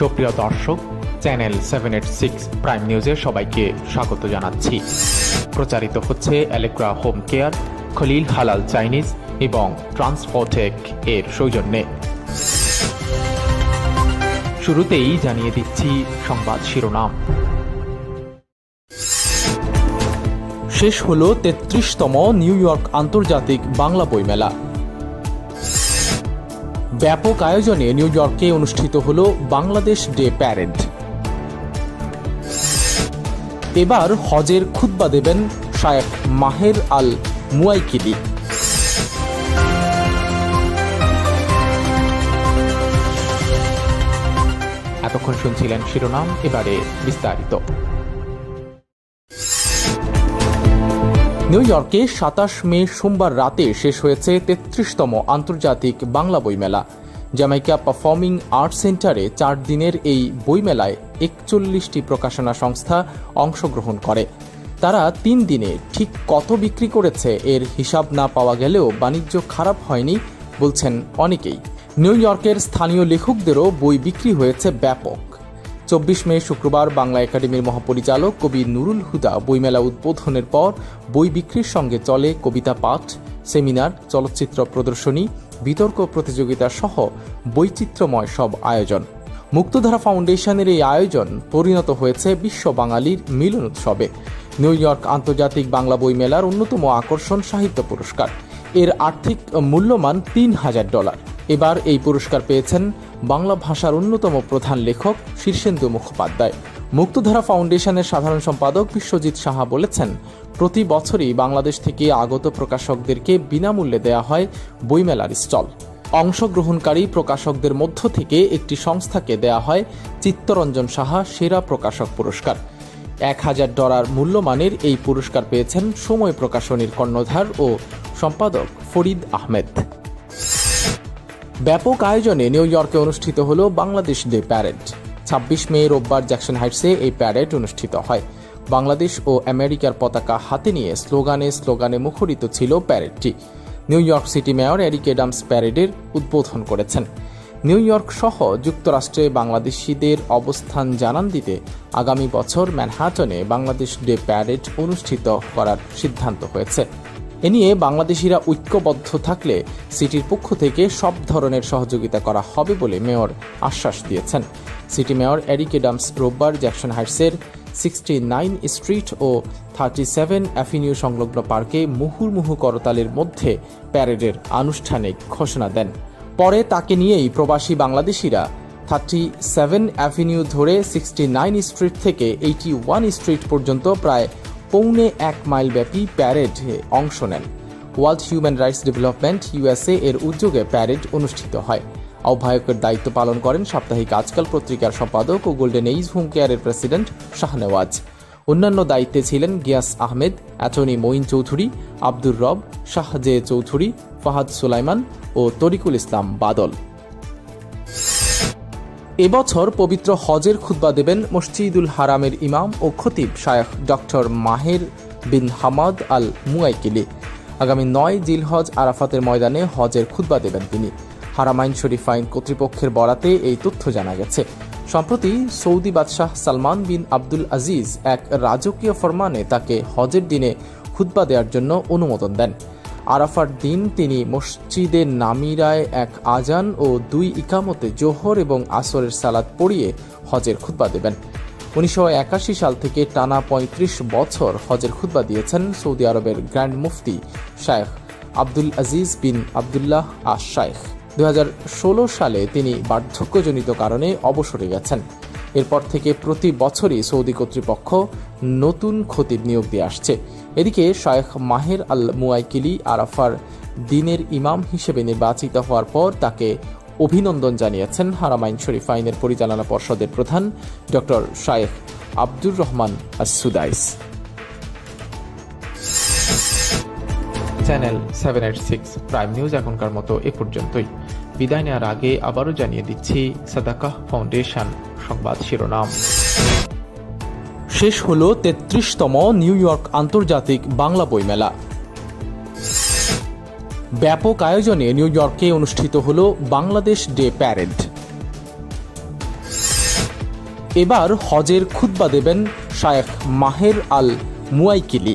সুপ্রিয় দর্শক, channel seven eight six prime নিউজে সবাইকে স্বাগত জানাচ্ছি। প্রচারিত হচ্ছে অ্যালেক্রা হোম কেয়ার খলিল হালাল চাইনিজ এবং ট্রান্সপোর্টেক এর সৌজন্যে। শুরুতেই জানিয়ে দিচ্ছি সংবাদ শিরোনাম। শেষ হল তেত্রিশতম নিউ ইয়র্ক আন্তর্জাতিক বাংলা বইমেলা। ব্যাপক আয়োজনে নিউ ইয়র্কে অনুষ্ঠিত হল বাংলাদেশ ডে প্যারেড। এবার হজের খুতবা দেবেন শায়েখ মাহের আল মুয়াইকিলি এতক্ষণ শুনছিলেন শিরোনাম, এবারে বিস্তারিত। নিউ ইয়র্কে সাতাশ মে সোমবার রাতে শেষ হয়েছে তেত্রিশতম আন্তর্জাতিক বাংলা বইমেলা। জ্যামাইকা পারফর্মিং আর্ট সেন্টারে চার দিনের এই বইমেলায় একচল্লিশটি প্রকাশনা সংস্থা অংশগ্রহণ করে। তারা তিন দিনে ঠিক কত বিক্রি করেছে এর হিসাব না পাওয়া গেলেও বাণিজ্য খারাপ হয়নি বলছেন অনেকেই। নিউ ইয়র্কের স্থানীয় লেখকদেরও বই বিক্রি হয়েছে ব্যাপক। চব্বিশ মে শুক্রবার বাংলা একাডেমির মহাপরিচালক কবি নুরুল হুদা বইমেলা উদ্বোধনের পর বই বিক্রির সঙ্গে চলে কবিতা পাঠ, সেমিনার, চলচ্চিত্র প্রদর্শনী, বিতর্ক প্রতিযোগিতা সহ বৈচিত্র্যময় সব আয়োজন। মুক্তধারা ফাউন্ডেশনের এই আয়োজন পরিণত হয়েছে বিশ্ব বাঙালির মিলন উৎসবে। নিউ ইয়র্ক আন্তর্জাতিক বাংলা বইমেলার অন্যতম আকর্ষণ সাহিত্য পুরস্কার। এর আর্থিক মূল্যমান তিন হাজার ডলার। এবার এই পুরস্কার পেয়েছেন বাংলা ভাষার অন্যতম প্রধান লেখক শীর্ষেন্দু মুখোপাধ্যায়। মুক্তধারা ফাউন্ডেশনের সাধারণ সম্পাদক বিশ্বজিৎ সাহা বলেছেন, প্রতি বছরই বাংলাদেশ থেকে আগত প্রকাশকদেরকে বিনামূল্যে দেয়া হয় বইমেলার স্টল। অংশগ্রহণকারী প্রকাশকদের মধ্য থেকে একটি সংস্থাকে দেয়া হয় চিত্তরঞ্জন সাহা সেরা প্রকাশক পুরস্কার। এক হাজার ডলার মূল্যমানের এই পুরস্কার পেয়েছেন সময় প্রকাশনীর কর্ণধার ও সম্পাদক ফরিদ আহমেদ। ব্যাপক আয়োজনে নিউ ইয়র্কে অনুষ্ঠিত হল বাংলাদেশ ডে প্যারেড। ছাব্বিশ মে রোববার জ্যাকসন হাইটসে এই প্যারেড অনুষ্ঠিত হয়। বাংলাদেশ ও আমেরিকার পতাকা হাতে নিয়ে স্লোগানে স্লোগানে মুখরিত ছিল প্যারেডটি। New York city mayor Eric Adams প্যারেডের উদ্বোধন করেছেন। নিউ ইয়র্ক সহ যুক্তরাষ্ট্রে বাংলাদেশিদের অবস্থান জানান দিতে আগামী বছর ম্যানহাটনে বাংলাদেশ ডে প্যারেড অনুষ্ঠিত করার সিদ্ধান্ত হয়েছে। এ নিয়ে বাংলাদেশিরা ঐক্যবদ্ধ থাকলে সিটির পক্ষ থেকে সব ধরনের সহযোগিতা করা হবে বলে মেয়র আশ্বাস দিয়েছেন। সিটি মেয়র এরিক এডামস রোববার জ্যাকসন হাইটসের সিক্সটি নাইন স্ট্রিট ও থার্টি সেভেন অ্যাভিনিউ সংলগ্ন পার্কে মুহুর্মুহু করতালের মধ্যে প্যারেডের আনুষ্ঠানিক ঘোষণা দেন। পরে তাকে নিয়েই প্রবাসী বাংলাদেশিরা থার্টি সেভেন অ্যাভিনিউ ধরে সিক্সটি নাইন স্ট্রিট থেকে এইটি ওয়ান স্ট্রিট পর্যন্ত প্রায় পৌনে এক মাইল ব্যাপী প্যারেডে অংশ নেন। World Human Rights Development, USA এর উদ্যোগে প্যারেড অনুষ্ঠিত হয়। আহ্বায়কের দায়িত্ব পালন করেন সাপ্তাহিক আজকাল পত্রিকার সম্পাদক ও গোল্ডেন এইজ হোম কেয়ারের প্রেসিডেন্ট শাহনেওয়াজ। অন্যান্য দায়িত্বে ছিলেন গিয়াস আহমেদ, অ্যাটর্নি মঈন চৌধুরী, আব্দুর রব, শাহজে চৌধুরী, ফাহাদ সুলাইমান ও তরিকুল ইসলাম বাদল। এবছর পবিত্র হজের খুতবা দেবেন মসজিদুল হারামের ইমাম ও খতিব শায়খ ডক্টর মাহের বিন হামাদ আল মুয়াইকিলি। আগামী নয় জিলহজ আরাফাতের ময়দানে হজের খুতবা দেবেন তিনি। হারামাইন শরীফ আইন কর্তৃপক্ষের বরাতে এই তথ্য জানা গেছে। সম্প্রতি সৌদি বাদশাহ সালমান বিন আব্দুল আজিজ এক রাজকীয় ফরমানে তাকে হজের দিনে খুতবা দেওয়ার জন্য অনুমোদন দেন। আরাফার দিন তিনি মসজিদে নামিরায় এক আজান ও দুই ইকামতে জোহর এবং আসরের সালাদ পড়িয়ে হজের খুতবা দেবেন। উনিশশো একাশি সাল থেকে টানা পঁয়ত্রিশ বছর হজের খুতবা দিয়েছেন সৌদি আরবের গ্র্যান্ড মুফতি শায়েখ আব্দুল আজিজ বিন আবদুল্লাহ আশ শায়েখ দু সালে তিনি বার্ধক্যজনিত কারণে অবসরে গেছেন। এরপর থেকে প্রতি বছরই সৌদি কর্তৃপক্ষ নতুন খতিব নিয়োগ দিয়ে আসছে। এদিকে শায়েখ মাহের আল মুয়াইকিলি আরাফার দিনের ইমাম হিসেবে নির্বাচিত হওয়ার পর তাকে অভিনন্দন জানিয়েছেন হারামাইন শরীফ আইনের পরিচালনা পর্ষদের প্রধান doctor Shaikh Abdur Rahman Assudais channel seven eight six prime news এখনকার মতো এ পর্যন্তই। বিদায় নেওয়ার আগে আবারও জানিয়ে দিচ্ছি সাদাকাহ ফাউন্ডেশন সংবাদ শিরোনাম। শেষ হল তেত্রিশতম নিউ ইয়র্ক আন্তর্জাতিক বাংলা বইমেলা। ব্যাপক আয়োজনে নিউ ইয়র্কে অনুষ্ঠিত হল বাংলাদেশ ডে প্যারেড। এবার হজের খুদ্া দেবেন শায়েখ মাহের আল মুয়াইকিলি।